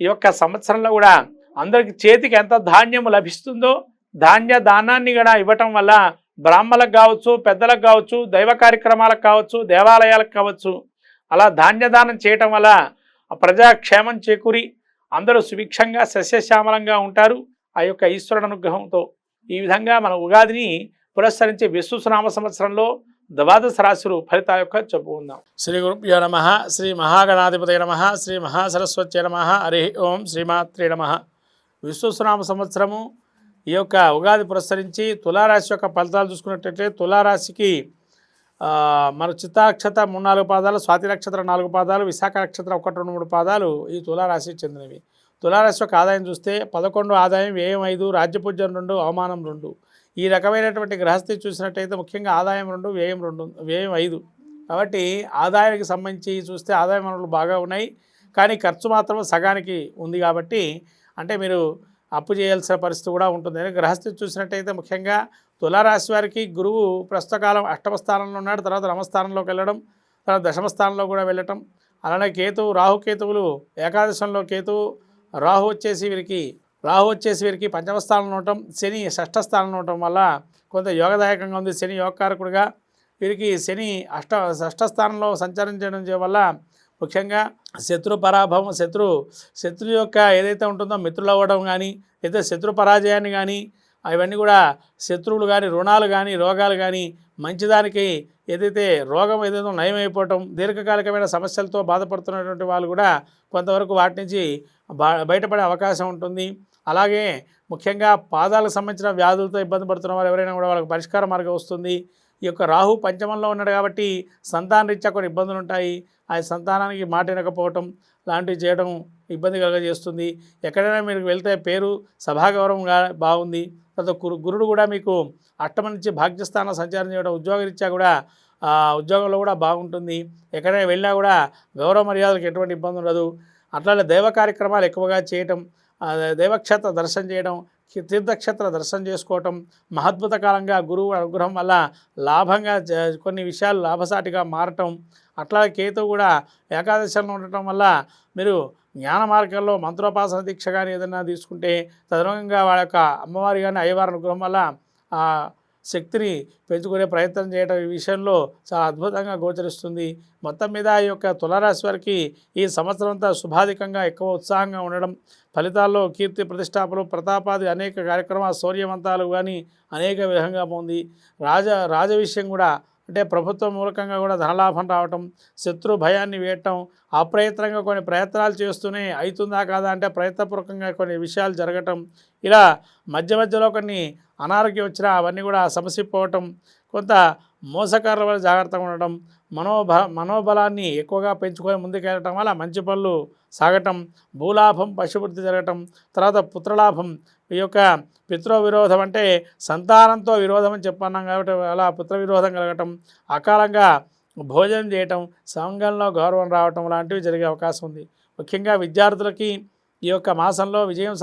ఈ యొక్క సంవత్సరంలో కూడా అందరికి చేతికి ఎంత ధాన్యం లభిస్తుందో ధాన్య దానాన్ని కూడా ఇవ్వటం వల్ల బ్రాహ్మలకు కావచ్చు పెద్దలకు కావచ్చు దైవ కార్యక్రమాలకు కావచ్చు దేవాలయాలకు కావచ్చు అలా ధాన్యదానం చేయటం వల్ల ప్రజాక్షేమం చేకూరి అందరూ సుభిక్షంగా సస్యశ్యామలంగా ఉంటారు. ఆ యొక్క ఈశ్వరుడు అనుగ్రహంతో ఈ విధంగా మన ఉగాదిని పురస్కరించే విశ్వసునామ సంవత్సరంలో ద్వాదశ రాశులు ఫలితాల యొక్క చెప్పుకుందాం శ్రీ గురుభ్యో నమ శ్రీ మహాగణాధిపతి నమ శ్రీ మహాసరస్వతి నమ హరి ఓం శ్రీమాత్రి నమ. విశ్వసునామ సంవత్సరము ఈ యొక్క ఉగాది పురస్కరించి తులారాశి యొక్క ఫలితాలు చూసుకున్నట్టయితే తులారాశికి మన చిత్తాక్షత మూడు నాలుగు పాదాలు స్వాతి నక్షత్రం నాలుగు పాదాలు విశాఖ నక్షత్రం ఒకటి రెండు మూడు పాదాలు ఈ తులారాశికి చెందినవి. తులారాశి యొక్క ఆదాయం చూస్తే పదకొండు ఆదాయం వ్యయం ఐదు రాజ్యపూజ్యం రెండు అవమానం రెండు. ఈ రకమైనటువంటి గ్రహస్థితి చూసినట్టయితే ముఖ్యంగా ఆదాయం రెండు వ్యయం రెండు వ్యయం ఐదు. కాబట్టి ఆదాయానికి సంబంధించి చూస్తే ఆదాయ వనరులు బాగా ఉన్నాయి. కానీ ఖర్చు మాత్రం సగానికి ఉంది కాబట్టి అంటే మీరు అప్పు చేయాల్సిన పరిస్థితి కూడా ఉంటుంది. గ్రహస్థితి చూసినట్టయితే ముఖ్యంగా తులారాశి వారికి గురువు ప్రస్తుత కాలం అష్టమ స్థానంలో ఉన్నాడు. తర్వాత నవస్థానంలోకి వెళ్ళడం తర్వాత దశమ స్థానంలో కూడా వెళ్ళటం. అలానే కేతువు రాహుకేతువులు ఏకాదశంలో కేతువు రాహు వచ్చేసి వీరికి రాహు వచ్చేసి వీరికి పంచమ స్థానంలో ఉండటం శని షష్ఠ స్థానంలో ఉండటం వల్ల కొంత యోగదాయకంగా ఉంది. శని యోగకారకుడిగా వీరికి శని అష్ట షష్ఠ స్థానంలో సంచరించడం వల్ల ముఖ్యంగా శత్రు పరాభవం శత్రు శత్రు యొక్క ఏదైతే ఉంటుందో మిత్రులు అవ్వడం కానీ లేదా శత్రు పరాజయాన్ని కానీ అవన్నీ కూడా శత్రువులు కానీ రుణాలు కానీ రోగాలు కానీ మంచిదానికి ఏదైతే రోగం ఏదైతే నయమైపోవటం దీర్ఘకాలికమైన సమస్యలతో బాధపడుతున్నటువంటి వాళ్ళు కూడా కొంతవరకు వాటి నుంచి బా బయటపడే అవకాశం ఉంటుంది. అలాగే ముఖ్యంగా పాదాలకు సంబంధించిన వ్యాధులతో ఇబ్బంది పడుతున్న వారు ఎవరైనా కూడా వాళ్ళకి పరిష్కార మార్గం వస్తుంది. ఈ యొక్క రాహు పంచమంలో ఉన్నాడు కాబట్టి సంతాన రీత్యా కొన్ని ఇబ్బందులు ఉంటాయి. ఆ సంతానానికి మాట వినకపోవటం లాంటివి చేయడం ఇబ్బంది కలగజేస్తుంది. ఎక్కడైనా మీరు వెళ్తే పేరు సభాగౌరవంగా బాగుంది. తర్వాత గురు గురుడు కూడా మీకు అష్టమ నుంచి భాగ్యస్థానం సంచారం చేయడం ఉద్యోగరీత్యా కూడా ఉద్యోగంలో కూడా బాగుంటుంది. ఎక్కడైనా వెళ్ళినా కూడా గౌరవ మర్యాదలకు ఎటువంటి ఇబ్బంది ఉండదు. అట్లానే దైవ కార్యక్రమాలు ఎక్కువగా చేయటం దైవక్షేత్ర దర్శనం చేయడం తీర్థక్షేత్ర దర్శనం చేసుకోవటం మహద్భుత కాలంగా గురువు అనుగ్రహం వల్ల లాభంగా కొన్ని విషయాలు లాభసాటిగా మారటం అట్లా కేతు కూడా ఏకాదశంలో ఉండటం వల్ల మీరు జ్ఞాన మార్గంలో మంత్రోపాసన దీక్ష కానీ ఏదైనా తీసుకుంటే తదనుగుణంగా వాళ్ళ యొక్క అమ్మవారి కానీ అయ్యవారి అనుగ్రహం వల్ల శక్తిని పెంచుకునే ప్రయత్నం చేయడం ఈ విషయంలో చాలా అద్భుతంగా గోచరిస్తుంది. మొత్తం మీద ఈ యొక్క తులారాశి వారికి ఈ సంవత్సరం అంతా శుభాధికంగా ఎక్కువ ఉత్సాహంగా ఉండడం ఫలితాల్లో కీర్తి ప్రతిష్టాపలు ప్రతాపాది అనేక కార్యక్రమాలు శౌర్యవంతాలు కానీ అనేక విధంగా ఉంది రాజ రాజ విషయం కూడా అంటే ప్రభుత్వం మూలకంగా కూడా ధనలాభం రావటం శత్రు భయాన్ని వేయటం అప్రయత్నంగా కొన్ని ప్రయత్నాలు చేస్తూనే అవుతుందా కాదా అంటే ప్రయత్నపూర్వకంగా కొన్ని విషయాలు జరగటం ఇలా మధ్య మధ్యలో కొన్ని అనారోగ్యం వచ్చినా అవన్నీ కూడా సమసిపోవటం కొంత మోసకారుల వల్ల జాగ్రత్తగా ఉండటం మనోభ మనోబలాన్ని ఎక్కువగా పెంచుకొని ముందుకెళ్ళటం వల్ల మంచి పనులు సాగటం భూలాభం పశువృద్ధి జరగటం తర్వాత పుత్రలాభం ఈ యొక్క పితృ విరోధం అంటే సంతానంతో విరోధం అని చెప్పన్నాం కాబట్టి అలా పుత్ర విరోధం కలగటం అకాలంగా భోజనం చేయటం సంఘంలో గౌరవం రావటం లాంటివి జరిగే అవకాశం ఉంది. ముఖ్యంగా విద్యార్థులకి ఈ యొక్క మాసంలో విజయం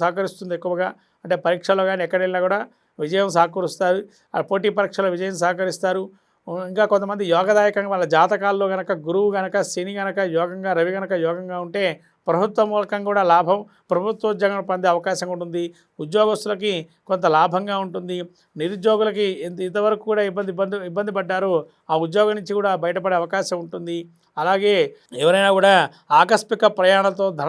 సహకరిస్తుంది ఎక్కువగా. అంటే పరీక్షలో కానీ ఎక్కడ వెళ్ళినా కూడా విజయం సహకరిస్తారు ఆ పోటీ పరీక్షలో విజయం సహకరిస్తారు. ఇంకా కొంతమంది యోగదాయకంగా వాళ్ళ జాతకాల్లో గనక గురువు గనక శని గనక యోగంగా రవి గనక యోగంగా ఉంటే ప్రభుత్వ మూలకం కూడా లాభం ప్రభుత్వోద్యోగం పొందే అవకాశం ఉంటుంది ఉద్యోగస్తులకి కొంత లాభంగా ఉంటుంది. నిరుద్యోగులకి ఎంత ఇంతవరకు కూడా ఇబ్బంది ఇబ్బంది ఇబ్బంది పడ్డారు. ఆ ఉద్యోగం నుంచి కూడా బయటపడే అవకాశం ఉంటుంది. అలాగే ఎవరైనా కూడా ఆకస్మిక ప్రయాణంతో ధర